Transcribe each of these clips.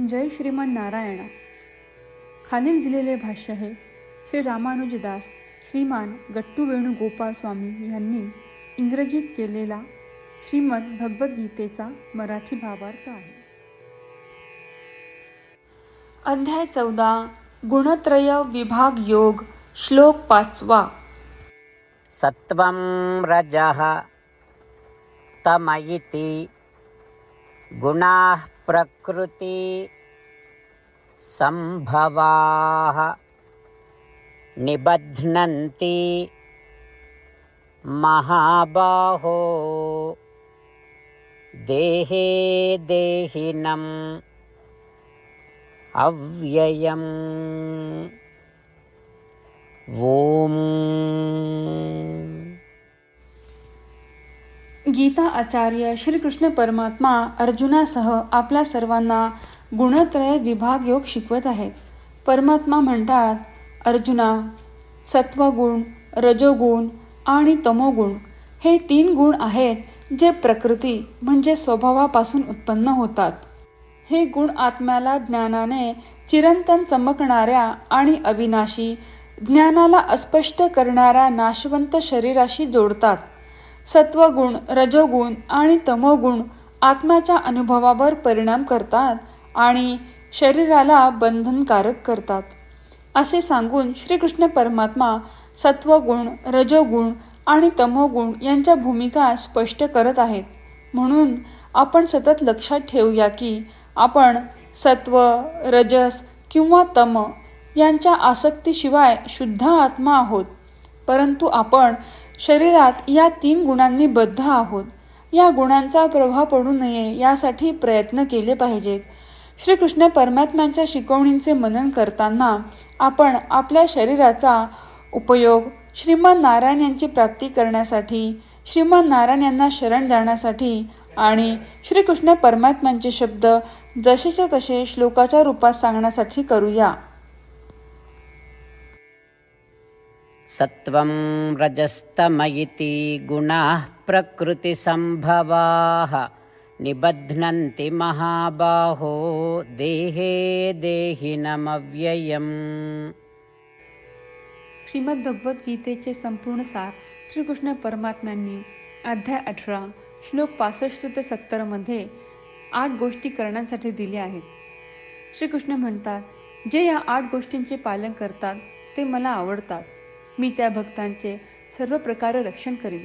जय श्रीमान नारायणा. खालील दिलेले भाष्य हे श्री रामानुजदास श्रीमान गट्टू वेणुगोपाल स्वामी यांनी इंग्रजीत केलेला श्रीमद भगवद्गीतेचा मराठी भावार्थ आहे. अध्याय चौदा गुणत्रय विभाग योग श्लोक पाचवा. सत्वं रजः तम इति गुणाः प्रकृति सम्भवाः। निबध्नन्ति। महाबाहो। देहे देहिनम् अव्ययम्। ॐ गीता आचार्य श्रीकृष्ण परमात्मा अर्जुनासह आपल्या सर्वांना गुणत्रय विभाग योग शिकवत आहेत. परमात्मा म्हणतात अर्जुना सत्वगुण रजोगुण आणि तमोगुण हे तीन गुण आहेत जे प्रकृती म्हणजे स्वभावापासून उत्पन्न होतात. हे गुण आत्म्याला ज्ञानाने चिरंतन चमकणाऱ्या आणि अविनाशी ज्ञानाला अस्पष्ट करणाऱ्या नाशवंत शरीराशी जोडतात. सत्वगुण रजोगुण आणि तमोगुण आत्म्याच्या अनुभवावर परिणाम करतात आणि शरीराला बंधनकारक करतात. असे सांगून श्रीकृष्ण परमात्मा सत्वगुण रजोगुण आणि तमोगुण यांच्या भूमिका स्पष्ट करत आहेत. म्हणून आपण सतत लक्षात ठेवूया की आपण सत्व रजस किंवा तम यांच्या आसक्तीशिवाय शुद्ध आत्मा आहोत. परंतु आपण शरीरात या तीन गुणांनी बद्ध आहोत. या गुणांचा प्रभाव पडू नये यासाठी प्रयत्न केले पाहिजेत. श्रीकृष्ण परमात्म्यांच्या शिकवणींचे मनन करताना आपण आपल्या शरीराचा उपयोग श्रीमान नारायण यांची प्राप्ती करण्यासाठी श्रीमान नारायण यांना शरण जाण्यासाठी आणि श्रीकृष्ण परमात्म्यांचे शब्द जसेच्या तसे श्लोकाच्या रूपात सांगण्यासाठी करूया. सत्वं रजस्तम इति गुणाः प्रकृतिसम्भवाः। निबध्नन्ति महाबाहो देहे देहिनमव्ययम्। श्रीमद्भगवद्गीतेचे संपूर्ण सार श्रीकृष्ण परमात्म्यांनी अध्याय अठरा श्लोक पासष्ट ते सत्तरमध्ये आठ गोष्टी करण्यासाठी दिल्या आहेत. श्रीकृष्ण म्हणतात जे या आठ गोष्टींचे पालन करतात ते मला आवडतात. मी त्या भक्तांचे सर्व प्रकारे रक्षण करीन.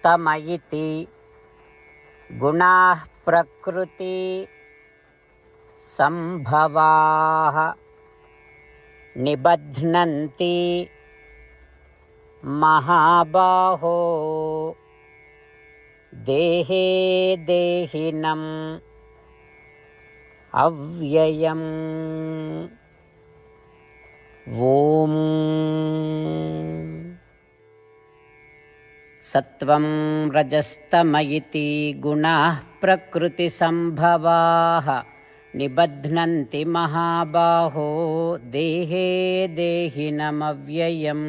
उत्तमयिति गुणाः प्रकृति सम्भवाः निबध्नन्ति महाबाहो। देहे देहिनम् अव्ययम्। ॐ सत्वं रजस्तम इति गुणाः प्रकृतिसम्भवाः निबध्नन्ति महाबाहो देहे देहिनमव्ययम्